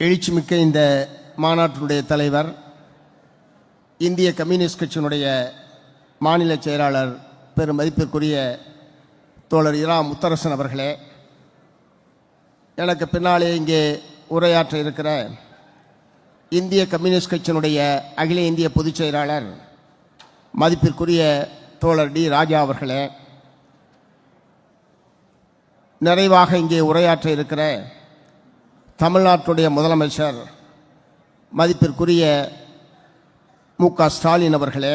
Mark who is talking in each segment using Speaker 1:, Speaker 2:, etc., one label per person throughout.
Speaker 1: எழுச்சிமிக்க இந்த மாநாட்டினுடைய தலைவர் இந்திய கம்யூனிஸ்ட் கட்சியினுடைய மாநில செயலாளர் பெரும் மதிப்பிற்குரிய தோழர் இரா முத்தரசன் அவர்களே எனக்கு பின்னாலே இங்கே உரையாற்ற இருக்கிற இந்திய கம்யூனிஸ்ட் கட்சியினுடைய அகில இந்திய பொதுச் செயலாளர் மதிப்பிற்குரிய தோழர் டி ராஜா அவர்களே நிறைவாக இங்கே உரையாற்ற இருக்கிற தமிழ்நாட்டுடைய முதலமைச்சர் மதிப்பிற்குரிய மு க ஸ்டாலின் அவர்களே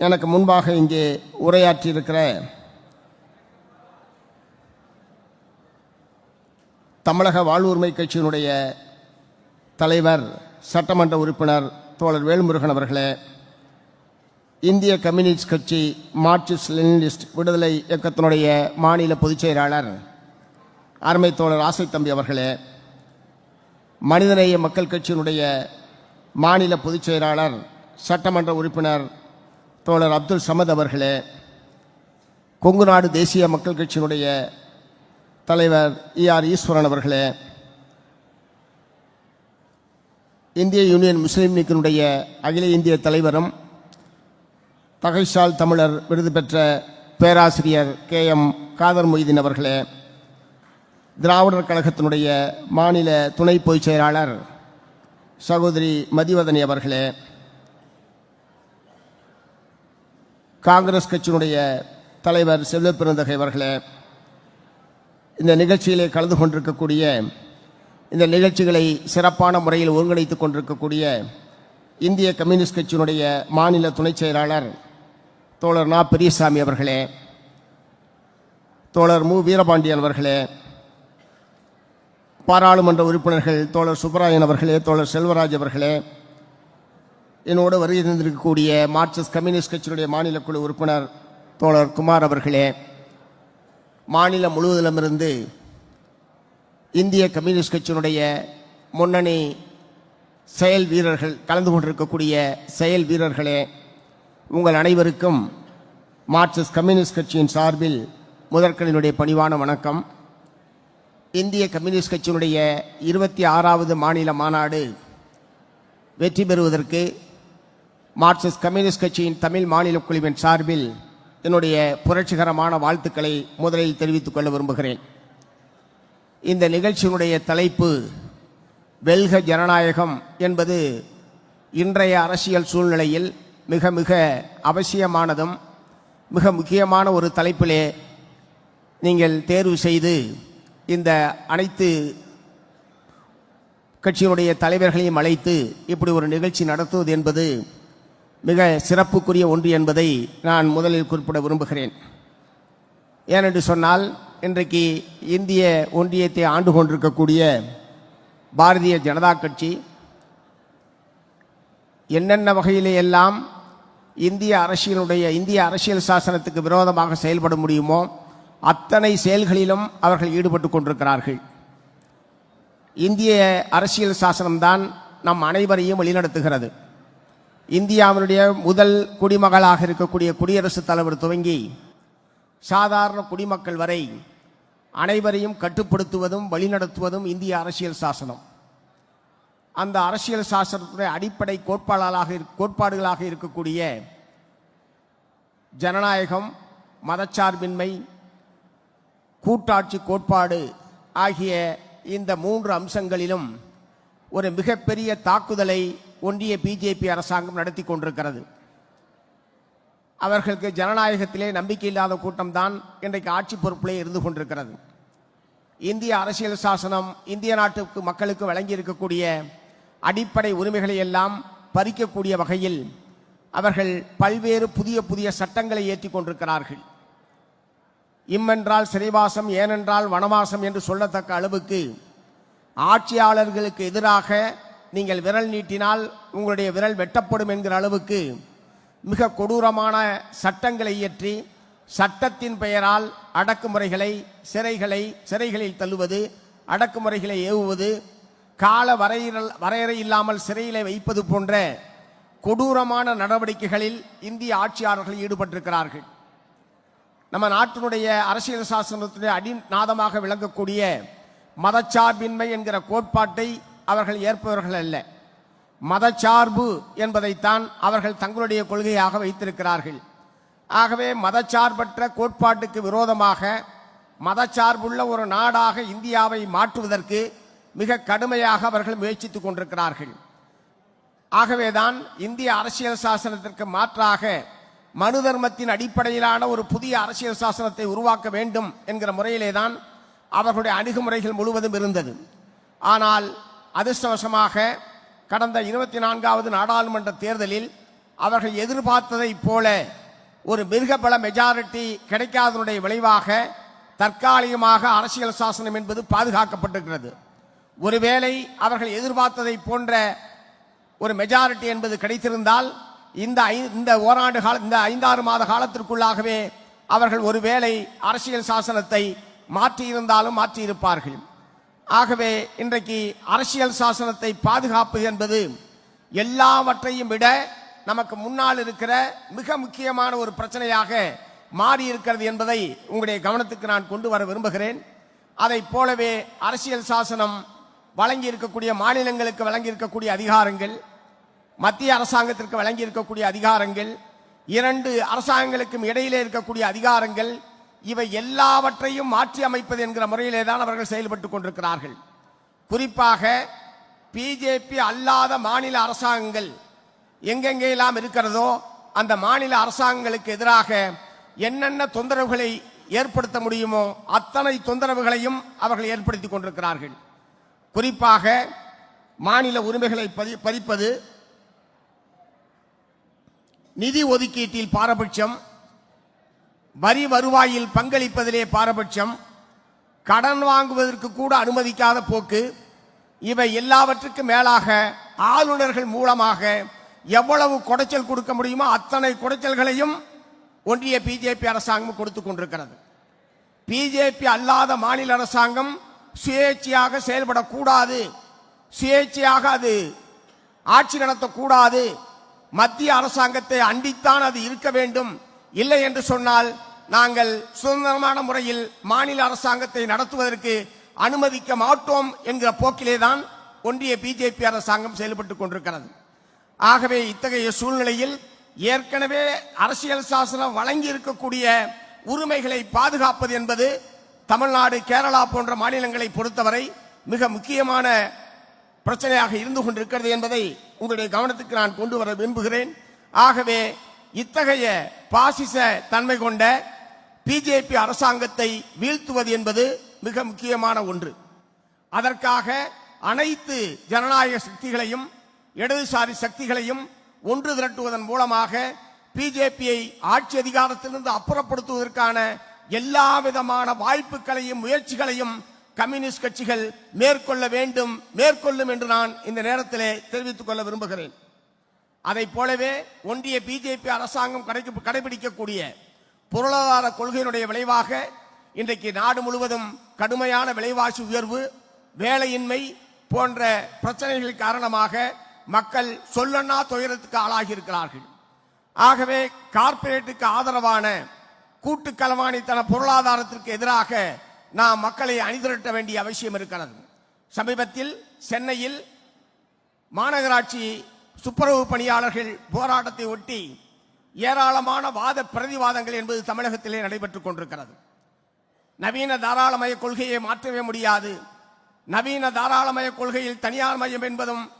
Speaker 1: எனக்கு முன்பாக இங்கே உரையாற்றியிருக்கிற தமிழக வாழ்வுரிமை கட்சியினுடைய தலைவர் சட்டமன்ற உறுப்பினர் தோழர் வேல்முருகன் அவர்களே இந்திய கம்யூனிஸ்ட் கட்சி மார்க்சிஸ்ட் லெனினிஸ்ட் விடுதலை இயக்கத்தினுடைய மாநில பொதுச் செயலாளர் அருமை தோழர் ஆசை தம்பி அவர்களே மனிதநேய மக்கள் கட்சியினுடைய மாநில பொதுச் செயலாளர் சட்டமன்ற உறுப்பினர் தோழர் அப்துல் சமத் அவர்களே கொங்கு நாடு தேசிய மக்கள் கட்சியினுடைய தலைவர் இ ஆர் ஈஸ்வரன் அவர்களே இந்திய யூனியன் முஸ்லீம் லீக்கினுடைய அகில இந்திய தலைவரும் தகைசால் தமிழர் விருது பெற்ற பேராசிரியர் கே எம் காதர் மொய்தீன் அவர்களே திராவிடர் கழகத்தினுடைய மாநில துணை பொதுச் செயலாளர் சகோதரி மதிவதனி அவர்களே காங்கிரஸ் கட்சியினுடைய தலைவர் செல்வப்பெருந்தகை அவர்களே இந்த நிகழ்ச்சியிலே கலந்து கொண்டிருக்கக்கூடிய இந்த நிகழ்ச்சிகளை சிறப்பான முறையில் ஒருங்கிணைத்துக் கொண்டிருக்கக்கூடிய இந்திய கம்யூனிஸ்ட் கட்சியினுடைய மாநில துணைச் செயலாளர் தோழர் நா. பெரியசாமி அவர்களே தோழர் மு. வீரபாண்டியன் அவர்களே பாராளுமன்ற உறுப்பினர்கள் தோழர் சுப்பராயன் அவர்களே தோழர் செல்வராஜ் அவர்களே என்னோடு வருகை தந்திருக்கக்கூடிய மார்க்சிஸ்ட் கம்யூனிஸ்ட் கட்சியினுடைய மாநில குழு உறுப்பினர் தோழர் குமார் அவர்களே மாநிலம் முழுவதிலுமிருந்து இந்திய கம்யூனிஸ்ட் கட்சியினுடைய முன்னணி செயல் வீரர்கள் கலந்து கொண்டிருக்கக்கூடிய செயல் வீரர்களே உங்கள் அனைவருக்கும் மார்க்சிஸ்ட் கம்யூனிஸ்ட் கட்சியின் சார்பில் முதற்கனினுடைய பணிவான வணக்கம். இந்திய கம்யூனிஸ்ட் கட்சியினுடைய இருபத்தி ஆறாவது மாநில மாநாடு வெற்றி பெறுவதற்கு மார்க்சிஸ்ட் கம்யூனிஸ்ட் கட்சியின் தமிழ் மாநில குழுவின் சார்பில் என்னுடைய புரட்சிகரமான வாழ்த்துக்களை முதலில் தெரிவித்துக் கொள்ள விரும்புகிறேன். இந்த நிகழ்ச்சியினுடைய தலைப்பு வெல்க ஜனநாயகம் என்பது இன்றைய அரசியல் சூழ்நிலையில் மிக மிக அவசியமானதும் மிக முக்கியமான ஒரு தலைப்பிலே நீங்கள் தேர்வு செய்து இந்த அனைத்து கட்சியினுடைய தலைவர்களையும் அழைத்து இப்படி ஒரு நிகழ்ச்சி நடத்துவது என்பது மிக சிறப்புக்குரிய ஒன்று என்பதை நான் முதலில் குறிப்பிட விரும்புகிறேன். ஏனென்று சொன்னால் இன்றைக்கு இந்திய ஒன்றியத்தை ஆண்டு கொண்டிருக்கக்கூடிய பாரதிய ஜனதா கட்சி என்னென்ன வகையிலே எல்லாம் இந்திய அரசியலுடைய இந்திய அரசியல் சாசனத்துக்கு விரோதமாக செயல்பட முடியுமோ அத்தனை செயல்களிலும் அவர்கள் ஈடுபட்டு கொண்டிருக்கிறார்கள். இந்திய அரசியல் சாசனம்தான் நம் அனைவரையும் வழிநடத்துகிறது. இந்தியாவினுடைய முதல் குடிமகளாக இருக்கக்கூடிய குடியரசுத் தலைவர் துவங்கி சாதாரண குடிமக்கள் வரை அனைவரையும் கட்டுப்படுத்துவதும் வழிநடத்துவதும் இந்திய அரசியல் சாசனம். அந்த அரசியல் சாசனத்துடைய அடிப்படை கோட்பாடுகளாக இருக்- கோட்பாடுகளாக இருக்கக்கூடிய ஜனநாயகம் மதச்சார்பின்மை கூட்டாட்சி கோட்பாடு ஆகிய இந்த மூன்று அம்சங்களிலும் ஒரு மிகப்பெரிய தாக்குதலை ஒன்றிய பிஜேபி அரசாங்கம் நடத்தி கொண்டிருக்கிறது. அவர்களுக்கு ஜனநாயகத்திலே நம்பிக்கை இல்லாத கூட்டம்தான் இன்றைக்கு ஆட்சி பொறுப்பிலே இருந்து கொண்டிருக்கிறது. இந்திய அரசியல் சாசனம் இந்திய நாட்டுக்கு மக்களுக்கு வழங்கி இருக்கக்கூடிய அடிப்படை உரிமைகளை எல்லாம் பறிக்கக்கூடிய வகையில் அவர்கள் பல்வேறு புதிய புதிய சட்டங்களை ஏற்றி கொண்டிருக்கிறார்கள். இம்மென்றால் சிறைவாசம் ஏனென்றால் வனவாசம் என்று சொல்லத்தக்க அளவுக்கு ஆட்சியாளர்களுக்கு எதிராக நீங்கள் விரல் நீட்டினால் உங்களுடைய விரல் வெட்டப்படும் என்கிற அளவுக்கு மிக கொடூரமான சட்டங்களை இயற்றி சட்டத்தின் பெயரால் அடக்குமுறைகளை சிறைகளை சிறைகளில் தள்ளுவது அடக்குமுறைகளை ஏவுவது கால வரையறல் வரையறை இல்லாமல் சிறையிலே வைப்பது போன்ற கொடூரமான நடவடிக்கைகளில் இந்திய ஆட்சியாளர்கள் ஈடுபட்டிருக்கிறார்கள். நம்ம நாட்டினுடைய அரசியல் சாசனத்துடைய அடிநாதமாக விளங்கக்கூடிய மதச்சார்பின்மை என்கிற கோட்பாட்டை அவர்கள் ஏற்பவர்கள் அல்ல. மதச்சார்பு என்பதைத்தான் அவர்கள் தங்களுடைய கொள்கையாக வைத்திருக்கிறார்கள். ஆகவே மதச்சார்பற்ற கோட்பாட்டுக்கு விரோதமாக மதச்சார்புள்ள ஒரு நாடாக இந்தியாவை மாற்றுவதற்கு மிக கடுமையாக அவர்கள் முயற்சித்துக் கொண்டிருக்கிறார்கள். ஆகவேதான் இந்திய அரசியல் சாசனத்திற்கு மாற்றாக மனு தர்மத்தின் அடிப்படையிலான ஒரு புதிய அரசியல் சாசனத்தை உருவாக்க வேண்டும் என்கிற முறையிலே தான் அவர்களுடைய அணுகுமுறைகள் முழுவதும் இருந்தது. ஆனால் அதிர்ஷ்டவசமாக கடந்த இருபத்தி நான்காவது நாடாளுமன்ற தேர்தலில் அவர்கள் எதிர்பார்த்ததைப் போல ஒரு மிருகபல மெஜாரிட்டி கிடைக்காதனுடைய விளைவாக தற்காலிகமாக அரசியல் சாசனம் என்பது பாதுகாக்கப்பட்டிருக்கிறது. ஒருவேளை அவர்கள் எதிர்பார்த்ததைப் போன்ற ஒரு மெஜாரிட்டி என்பது கிடைத்திருந்தால் இந்த ஐ- இந்த ஓராண்டு கால இந்த ஐந்தாறு மாத காலத்திற்குள்ளாகவே அவர்கள் ஒருவேளை அரசியல் சாசனத்தை மாற்றியிருந்தாலும் மாற்றியிருப்பார்கள். ஆகவே இன்றைக்கு அரசியல் சாசனத்தை பாதுகாப்பு என்பது எல்லாவற்றையும் விட நமக்கு முன்னால் இருக்கிற மிக முக்கியமான ஒரு பிரச்சனையாக மாறி இருக்கிறது என்பதை உங்களுடைய கவனத்துக்கு நான் கொண்டு வர விரும்புகிறேன். அதைப் போலவே அரசியல் சாசனம் வழங்கி இருக்கக்கூடிய மாநிலங்களுக்கு வழங்கி இருக்கக்கூடிய அதிகாரங்கள் மத்திய அரசாங்கத்திற்கு வழங்கி இருக்கக்கூடிய அதிகாரங்கள் இரண்டு அரசாங்கங்களுக்கும் இடையிலே இருக்கக்கூடிய அதிகாரங்கள் இவை எல்லாவற்றையும் மாற்றி அமைப்பது என்கிற முறையிலே தான் அவர்கள் செயல்பட்டு கொண்டிருக்கிறார்கள். குறிப்பாக பிஜேபி அல்லாத மாநில அரசாங்கங்கள் எங்கெங்கெல்லாம் இருக்கிறதோ அந்த மாநில அரசாங்கங்களுக்கு எதிராக என்னென்ன தொந்தரவுகளை ஏற்படுத்த முடியுமோ அத்தனை தொந்தரவுகளையும் அவர்கள் ஏற்படுத்தி கொண்டிருக்கிறார்கள். குறிப்பாக மாநில உரிமைகளை பதி பறிப்பது நிதி ஒதுக்கீட்டில் பாரபட்சம் வரி வருவாயில் பங்களிப்பதிலே பாரபட்சம் கடன் வாங்குவதற்கு கூட அனுமதிக்காத போக்கு இவை எல்லாவற்றுக்கும் மேலாக ஆளுநர்கள் மூலமாக எவ்வளவு குடைச்சல் கொடுக்க முடியுமோ அத்தனை குடைச்சல்களையும் ஒன்றிய பிஜேபி அரசாங்கம் கொடுத்து கொண்டிருக்கிறது. பிஜேபி அல்லாத மாநில அரசாங்கம் சுயேட்சையாக செயல்படக்கூடாது. சுயேட்சையாக அது ஆட்சி நடத்தக்கூடாது. மத்திய அரசாங்கத்தை அண்டித்தான் அது இருக்க வேண்டும். இல்லை என்று சொன்னால் நாங்கள் சுதந்திரமான முறையில் மாநில அரசாங்கத்தை நடத்துவதற்கு அனுமதிக்க மாட்டோம் என்கிற போக்கிலே தான் ஒன்றிய பிஜேபி அரசாங்கம் செயல்பட்டு கொண்டிருக்கிறது. ஆகவே இத்தகைய சூழ்நிலையில் ஏற்கனவே அரசியல் சாசனம் வழங்கி இருக்கக்கூடிய உரிமைகளை பாதுகாப்பது என்பது தமிழ்நாடு கேரளா போன்ற மாநிலங்களை பொறுத்தவரை மிக முக்கியமான பிரச்சனையாக இருந்து கொண்டிருக்கிறது என்பதை உங்களுடைய கவனத்துக்கு நான் கொண்டு வர விரும்புகிறேன். ஆகவே இத்தகைய பாசிச தன்மை கொண்ட பிஜேபி அரசாங்கத்தை வீழ்த்துவது என்பது மிக முக்கியமான ஒன்று. அதற்காக அனைத்து ஜனநாயக சக்திகளையும் இடதுசாரி சக்திகளையும் ஒன்று திரட்டுவதன் மூலமாக பிஜேபியை ஆட்சி அதிகாரத்திலிருந்து அப்புறப்படுத்துவதற்கான எல்லா விதமான வாய்ப்புகளையும் முயற்சிகளையும் கம்யூனிஸ்ட் கட்சிகள் மேற்கொள்ள வேண்டும் மேற்கொள்ளும் என்று நான் இந்த நேரத்திலே தெரிவித்துக் கொள்ள விரும்புகிறேன். அதைப் போலவே ஒன்றிய பிஜேபி அரசாங்கம் கடைபிடிக்கக்கூடிய பொருளாதார கொள்கையினுடைய விளைவாக இன்றைக்கு நாடு முழுவதும் கடுமையான விலைவாசி உயர்வு வேலையின்மை போன்ற பிரச்சனைகள் காரணமாக மக்கள் சொல்லன்னா துயரத்துக்கு ஆளாகி இருக்கிறார்கள் ஆகவே கார்ப்பரேட்டுக்கு ஆதரவான கூட்டுக்கலவாணித்தன பொருளாதாரத்திற்கு எதிராக நாம் மக்களை அணிதிரட்ட வேண்டிய அவசியம் இருக்கிறது. சமீபத்தில் சென்னையில் மாநகராட்சி துப்புரவு பணியாளர்கள் போராட்டத்தை ஒட்டி ஏராளமான வாத பிரதிவாதங்கள் என்பது தமிழகத்திலே நடைபெற்றுக் கொண்டிருக்கிறது. நவீன தாராளமய கொள்கையை மாற்றவே முடியாது. நவீன தாராளமய கொள்கையில் தனியார் மயம் என்பதும்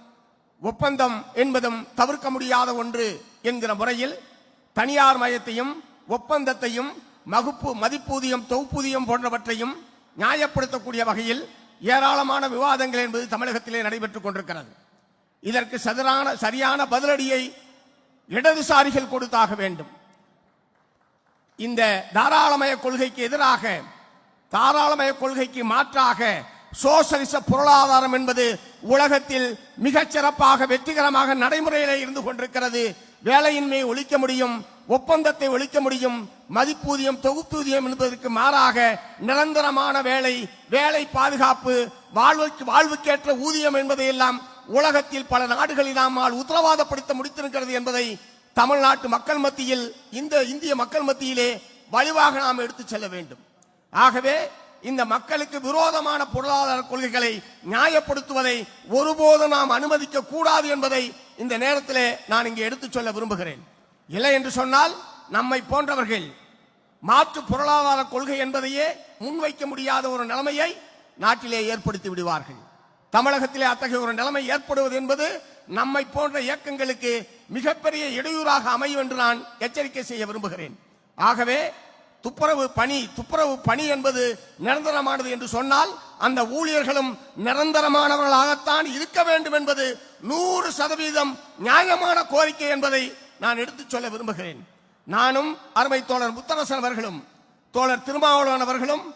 Speaker 1: ஒப்பந்தம் என்பதும் தவிர்க்க முடியாத ஒன்று என்கிற முறையில் தனியார் மயத்தையும் ஒப்பந்தத்தையும் மகுப்பு மதிப்பூதியம் தொகுப்பூதியம் போன்றவற்றையும் நியாயப்படுத்தக்கூடிய வகையில் ஏராளமான விவாதங்கள் என்பது தமிழகத்திலே நடைபெற்றுக் கொண்டிருக்கிறது. இதற்கு சதுரான சரியான பதிலடியை இடதுசாரிகள் கொடுத்தாக வேண்டும். இந்த தாராளமய கொள்கைக்கு எதிராக தாராளமய கொள்கைக்கு மாற்றாக சோசலிச பொருளாதாரம் என்பது உலகத்தில் மிகச் சிறப்பாக வெற்றிகரமாக நடைமுறையில் இருந்து கொண்டிருக்கிறது வேலையின்மையை ஒழிக்க முடியும் ஒப்பந்தத்தை ஒழிக்க முடியும் மதிப்பூதியம் தொகுப்பூதியம் என்பதற்கு மாறாக நிரந்தரமான வேலை வேலை பாதுகாப்பு வாழ்வுக்கு வாழ்வுக்கேற்ற ஊதியம் என்பதையெல்லாம் உலகத்தில் பல நாடுகளில் நம்மால் உத்தரவாதப்படுத்த முடித்திருக்கிறது என்பதை தமிழ்நாட்டு மக்கள் மத்தியில் இந்த இந்திய மக்கள் மத்தியிலே வலுவாக நாம் எடுத்து செல்ல வேண்டும். ஆகவே இந்த மக்களுக்கு விரோதமான பொருளாதார கொள்கைகளை நியாயப்படுத்துவதை ஒருபோதும் நாம் அனுமதிக்க கூடாது என்பதை இந்த நேரத்திலே நான் இங்கே எடுத்துச் சொல்ல விரும்புகிறேன். இல்லை என்று சொன்னால் நம்மை போன்றவர்கள் மாற்று பொருளாதார கொள்கை என்பதையே முன்வைக்க முடியாத ஒரு நிலைமையை நாட்டிலே ஏற்படுத்தி விடுவார்கள். தமிழகத்திலே அத்தகைய ஒரு நிலைமை ஏற்படுவது என்பது நம்மை போன்ற இயக்கங்களுக்கு மிகப்பெரிய இடையூறாக அமையும் என்று நான் எச்சரிக்கை செய்ய விரும்புகிறேன். ஆகவே துப்புரவு பணி துப்புரவு பணி என்பது நிரந்தரமானது என்று சொன்னால் அந்த ஊழியர்களும் நிரந்தரமானவர்களாகத்தான் இருக்க வேண்டும் என்பது நூறு சதவீதம் நியாயமான கோரிக்கை என்பதை நான் எடுத்துச் சொல்ல விரும்புகிறேன். நானும் அருமை தோழர் முத்தரசன் அவர்களும் தோழர் திருமாவளவன் அவர்களும்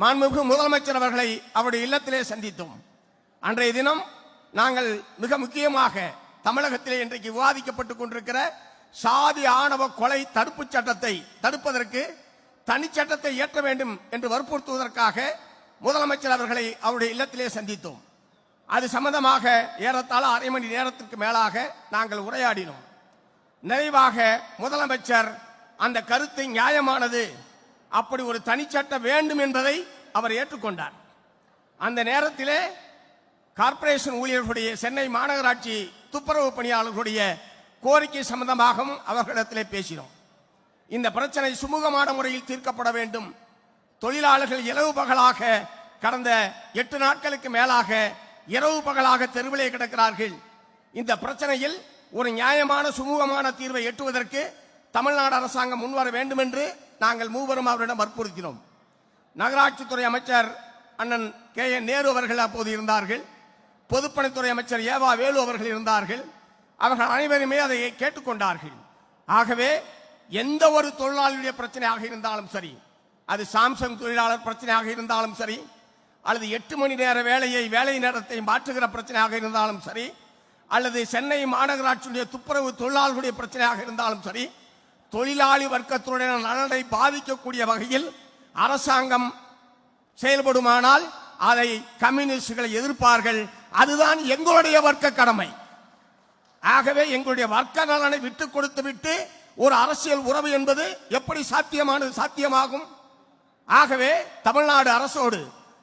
Speaker 1: மாண்புமிகு முதலமைச்சர் அவர்களை அவருடைய இல்லத்திலே சந்தித்தோம். அன்றைய தினம் நாங்கள் மிக முக்கியமாக தமிழகத்திலே இன்றைக்கு விவாதிக்கப்பட்டுக் கொண்டிருக்கிற சாதி ஆணவ கொலை தடுப்பு சட்டத்தை தடுப்பதற்கு தனிச்சட்டத்தை இயற்ற வேண்டும் என்று வற்புறுத்துவதற்காக முதலமைச்சர் அவர்களை அவருடைய இல்லத்திலே சந்தித்தோம். அது சம்பந்தமாக ஏறத்தாழ அரை மணி நேரத்திற்கு மேலாக நாங்கள் உரையாடினோம். நிறைவாக முதலமைச்சர் அந்த கருத்து நியாயமானது. அப்படி ஒரு தனிச்சட்டம் வேண்டும் என்பதை அவர் ஏற்றுக்கொண்டார். அந்த நேரத்திலே கார்ப்பரேஷன் ஊழியர்களுடைய சென்னை மாநகராட்சி துப்புரவு பணியாளர்களுடைய கோரிக்கை சம்பந்தமாகவும் அவர்களிடத்திலே பேசினோம். இந்த பிரச்சனை சுமூகமான முறையில் தீர்க்கப்பட வேண்டும். தொழிலாளர்கள் இரவு பகலாக கடந்த எட்டு நாட்களுக்கு மேலாக இரவு பகலாக தெருவிலே கிடக்கிறார்கள். இந்த பிரச்சனையில் ஒரு நியாயமான சுமூகமான தீர்வை எட்டுவதற்கு தமிழ்நாடு அரசாங்கம் முன்வர வேண்டும் என்று நாங்கள் மூவரும் அவரிடம் வற்புறுத்தினோம். நகராட்சித்துறை அமைச்சர் அண்ணன் கே. என். நேரு அவர்கள் அப்போது இருந்தார்கள். பொதுப்பணித்துறை அமைச்சர் ஏவா வேலு அவர்கள் இருந்தார்கள். அவர்கள் அனைவருமே அதை கேட்டுக்கொண்டார்கள். ஆகவே எந்த ஒரு தொழிலாளியுடைய பிரச்சனையாக இருந்தாலும் சரி அது சாம்சங் தொழிலாளர் பிரச்சனையாக இருந்தாலும் சரி அல்லது எட்டு மணி நேர வேலையை வேலை நேரத்தை மாற்றுகிற பிரச்சனையாக இருந்தாலும் சரி அல்லது சென்னை மாநகராட்சியுடைய துப்புரவு தொழிலாளர்களுடைய பிரச்சனையாக இருந்தாலும் சரி தொழிலாளி வர்க்கத்தினுடைய நலனை பாதிக்கக்கூடிய வகையில் அரசாங்கம் செயல்படுமானால் அதை கம்யூனிஸ்டுகளை எதிர்ப்பார்கள். அதுதான் எங்களுடைய வர்க்க கடமை. ஆகவே எங்களுடைய வர்க்க நலனை விட்டு கொடுத்து விட்டு ஒரு அரசியல் உறவு என்பது எப்படி சாத்தியமானது சாத்தியமாகும்? ஆகவே தமிழ்நாடு அரசோடு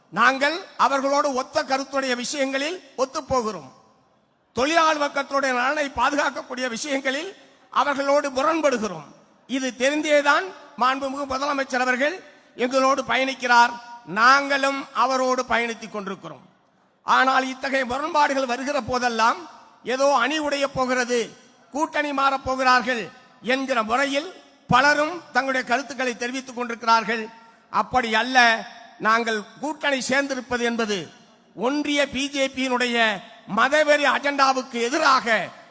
Speaker 1: நாங்கள் அவர்களோடு ஒத்த கருத்துடைய விஷயங்களில் ஒத்துப்போகிறோம் தொழிலாளர் வர்க்கத்துடைய நலனை பாதுகாக்கக்கூடிய விஷயங்களில் அவர்களோடு முரண்படுகிறோம். இது தெரிந்தேதான் மாண்புமிகு முதலமைச்சர் அவர்கள் எங்களோடு பயணிக்கிறார். நாங்களும் அவரோடு பயணித்துக் கொண்டிருக்கிறோம். ஆனால் இத்தகைய முரண்பாடுகள் வருகிற போதெல்லாம் ஏதோ அணி உடைய போகிறது கூட்டணி மாறப் போகிறார்கள் என்கிற முறையில் பலரும் தங்களுடைய கருத்துக்களை தெரிவித்துக் கொண்டிருக்கிறார்கள். அப்படி அல்ல நாங்கள் கூட்டணி சேர்ந்திருப்பது என்பது ஒன்றிய பிஜேபியினுடைய மதவெறி அஜெண்டாவுக்கு எதிராக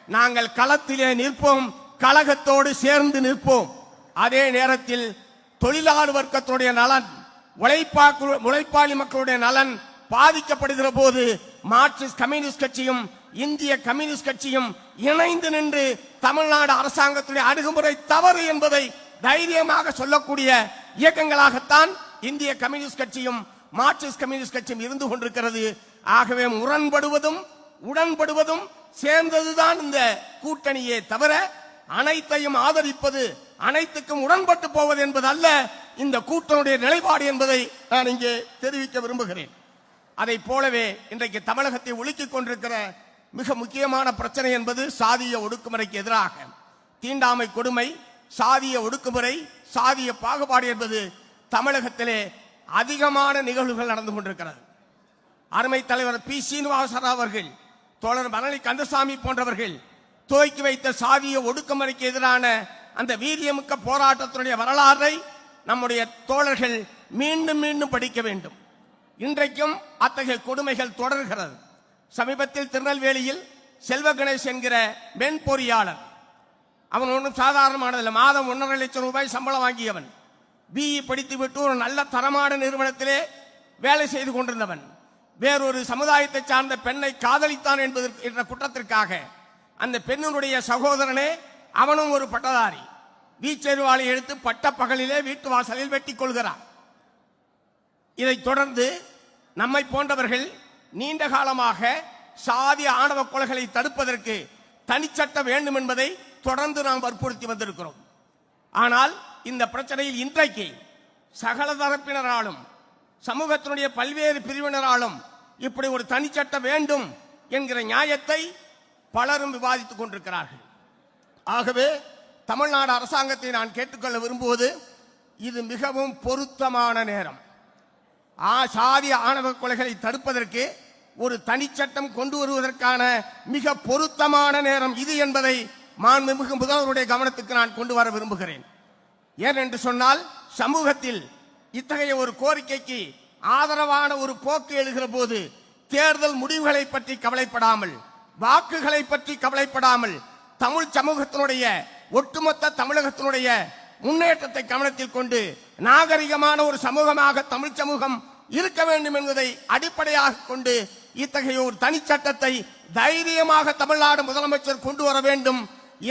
Speaker 1: நாங்கள் களத்திலே நிற்போம் கழகத்தோடு சேர்ந்து நிற்போம். அதே நேரத்தில் தொழிலாளர் வர்க்கத்துடைய நலன் உழைப்பா உழைப்பாளி மக்களுடைய நலன் பாதிக்கப்படுகிற போது மார்க்சிஸ்ட் கம்யூனிஸ்ட் கட்சியும் இந்திய கம்யூனிஸ்ட் கட்சியும் இணைந்து நின்று தமிழ்நாடு அரசாங்கத்துடைய அணுகுமுறை தவறு என்பதை தைரியமாக சொல்லக்கூடிய இயக்கங்களாகத்தான் இந்திய கம்யூனிஸ்ட் கட்சியும் மார்க்சிஸ்ட் கம்யூனிஸ்ட் கட்சியும் இருந்து கொண்டிருக்கிறது. ஆகவே முரண்படுவதும் உடன்படுவதும் சேர்ந்ததுதான் இந்த கூட்டணியே தவிர அனைத்தையும் ஆதரிப்பது அனைத்துக்கும் உடன்பட்டு போவது என்பது அல்ல இந்த கூட்டணியுடைய நிலைப்பாடு என்பதை நான் இங்கே தெரிவிக்க விரும்புகிறேன். அதை போலவே இன்றைக்கு தமிழகத்தை ஒழுக்கிக் கொண்டிருக்கிற மிக முக்கியமான பிரச்சனை என்பது சாதிய ஒடுக்குமுறைக்கு எதிராக. தீண்டாமை கொடுமை சாதிய ஒடுக்குமுறை சாதிய பாகுபாடு என்பது தமிழகத்திலே அதிகமான நிகழ்வுகள் நடந்து கொண்டிருக்கிறது. அருமை தலைவர் பி. சீனிவாசரா அவர்கள் தோழர் மரணி கந்தசாமி போன்றவர்கள் துவக்கி வைத்த சாதிய ஒடுக்குமுறைக்கு எதிரான அந்த வீரியமிக்க போராட்டத்தினுடைய வரலாறை நம்முடைய தோழர்கள் மீண்டும் மீண்டும் படிக்க வேண்டும். இன்றைக்கும் அத்தகைய கொடுமைகள் தொடர்கிறது. சமீபத்தில் திருநெல்வேலியில் செல்வ கணேஷ் என்கிற மென் பொறியாளர் அவன் ஒன்றும் சாதாரணமானதில்லை. மாதம் ஒன்றரை லட்சம் ரூபாய் சம்பளம் வாங்கியவன். பிஇ படித்துவிட்டு ஒரு நல்ல தரமான நிறுவனத்திலே வேலை செய்து கொண்டிருந்தவன். வேறொரு சமுதாயத்தை சார்ந்த பெண்ணை காதலித்தான் என்பதற்கு என்ற குற்றத்திற்காக அந்த பெண்ணினுடைய சகோதரனே அவனும் ஒரு பட்டதாரி. வீச்செருவாளை எடுத்து பட்ட பகலிலே வீட்டு வாசலில் வெட்டி கொள்கிறான். இதைத் தொடர்ந்து நம்மை போன்றவர்கள் நீண்ட காலமாக சாதி ஆணவ கொலைகளை தடுப்பதற்கு தனிச்சட்டம் வேண்டும் என்பதை தொடர்ந்து நாம் வற்புறுத்தி வந்திருக்கிறோம். ஆனால் இந்த பிரச்சனையில் இன்றைக்கு சகல தரப்பினராலும் சமூகத்தினுடைய பல்வேறு பிரிவினராலும் இப்படி ஒரு தனிச்சட்டம் வேண்டும் என்கிற நியாயத்தை பலரும் விவாதித்துக் கொண்டிருக்கிறார்கள். ஆகவே தமிழ்நாடு அரசாங்கத்தை நான் கேட்டுக்கொள்ள விரும்புவது இது மிகவும் பொருத்தமான நேரம். ஆ சாதி ஆணவ கொலைகளை தடுப்பதற்கு ஒரு தனிச்சட்டம் கொண்டு வருவதற்கான மிக பொருத்தமான நேரம் இது என்பதை மாண்புமிகு முதல்வருடைய கவனத்துக்கு நான் கொண்டு வர விரும்புகிறேன். ஏனென்று சொன்னால் சமூகத்தில் இத்தகைய ஒரு கோரிக்கைக்கு ஆதரவான ஒரு போக்கு எழுகிற போது தேர்தல் முடிவுகளை பற்றி கவலைப்படாமல் வாக்குகளை பற்றி கவலைப்படாமல் தமிழ் சமூகத்தினுடைய ஒட்டுமொத்த தமிழகத்தினுடைய முன்னேற்றத்தை கவனத்தில் கொண்டு நாகரிகமான ஒரு சமூகமாக தமிழ் சமூகம் இருக்க வேண்டும் என்பதை அடிப்படையாக கொண்டு இத்தகைய ஒரு தனிச்சட்டத்தை தைரியமாக தமிழ்நாடு முதலமைச்சர் கொண்டு வர வேண்டும்.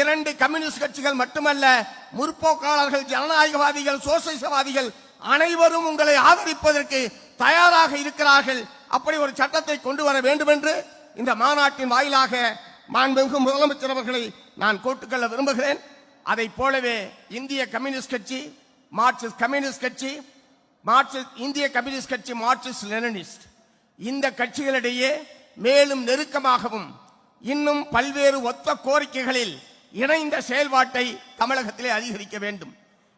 Speaker 1: இரண்டு கம்யூனிஸ்ட் கட்சிகள் மட்டுமல்ல முற்போக்காளர்கள் ஜனநாயகவாதிகள் சோசியலிசவாதிகள் அனைவரும் உங்களை ஆதரிப்பதற்கு தயாராக இருக்கிறார்கள். அப்படி ஒரு சட்டத்தை கொண்டு வர வேண்டும் என்று இந்த மாநாட்டின் வாயிலாக மாண்புமிகு முதலமைச்சர் அவர்களை நான் கோட்டுக்கொள்ள விரும்புகிறேன். அதை போலவே இந்திய கம்யூனிஸ்ட் கட்சி மார்க்சிஸ்ட் கம்யூனிஸ்ட் கட்சி மார்க்சிஸ்ட் இந்திய கம்யூனிஸ்ட் கட்சி மார்க்சிஸ்ட் லெனினிஸ்ட். இந்த கட்சிகளிடையே மேலும் நெருக்கமாகவும் இன்னும் பல்வேறு ஒத்த கோரிக்கைகளில் இணைந்த செயல்பாட்டை தமிழகத்திலே அதிகரிக்க வேண்டும்.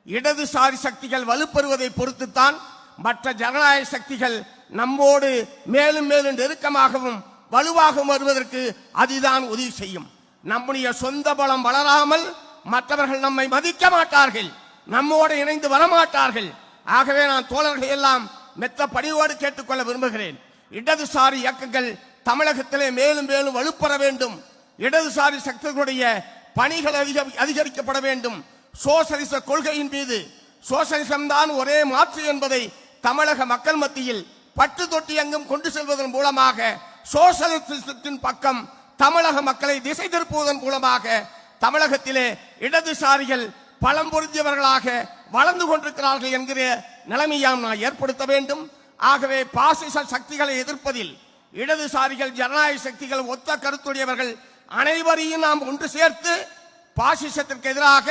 Speaker 1: இடதுசாரி சக்திகள் வலுப்பெறுவதை பொறுத்துத்தான் மற்ற ஜனநாயக சக்திகள் நம்மோடு மேலும் மேலும் நெருக்கமாகவும் வலுவாகவும் வருவதற்கு அதுதான் உதவி செய்யும். நம்முடைய சொந்த பலம் வளராமல் மற்றவர்கள் நம்மை மதிக்க மாட்டார்கள். நம்மோடு இணைந்து வரமாட்டார்கள். ஆகவே நான் தோழர்கள் எல்லாம் மெத்த படிவோடு கேட்டுக்கொள்ள விரும்புகிறேன். இடதுசாரி இயக்கங்கள் தமிழகத்திலே மேலும் மேலும் வலுப்பெற வேண்டும். இடதுசாரி சக்திகளுடைய பணிகள் அதிக அதிகரிக்கப்பட வேண்டும். சோசலிச கொள்கையின் மீது சோசலிசம் தான் ஒரே மாற்று என்பதை தமிழக மக்கள் மத்தியில் பட்டு தொட்டி அங்கும் கொண்டு செல்வதன் மூலமாக சோசலிசத்தின் பக்கம் தமிழக மக்களை திசை திருப்புவதன் மூலமாக தமிழகத்திலே இடதுசாரிகள் பலம் பொருந்தியவர்களாக வளர்ந்து கொண்டிருக்கிறார்கள் என்கிற நிலைமையாம் நான் ஏற்படுத்த வேண்டும். ஆகவே பாசிச சக்திகளை எதிர்ப்பதில் இடதுசாரிகள் ஜனநாயக சக்திகள் ஒத்த கருத்துடையவர்கள் அனைவரையும் நாம் ஒன்று சேர்த்து பாசிசத்திற்கு எதிராக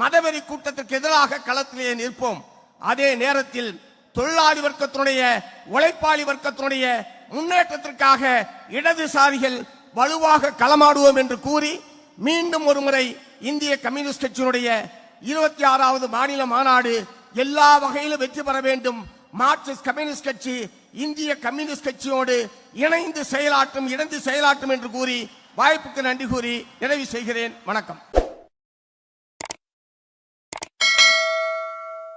Speaker 1: மதவெறி கூட்டத்திற்கு எதிராக களத்திலே நிற்போம். அதே நேரத்தில் தொழிலாளி வர்க்கத்தினுடைய உழைப்பாளி வர்க்கத்தினுடைய முன்னேற்றத்திற்காக இடதுசாரிகள் வலுவாக களமாடுவோம் என்று கூறி மீண்டும் ஒரு முறை இந்திய கம்யூனிஸ்ட் கட்சியினுடைய இருபத்தி ஆறாவது மாநில மாநாடு எல்லா வகையிலும் வெற்றி பெற வேண்டும் மார்க்சிஸ்ட் கம்யூனிஸ்ட் கட்சி இந்திய கம்யூனிஸ்ட் கட்சியோடு இணைந்து செயலாற்றும் இணைந்து செயலாற்றும் என்று கூறி வாய்ப்புக்கு நன்றி கூறி நிறைவு செய்கிறேன். வணக்கம்.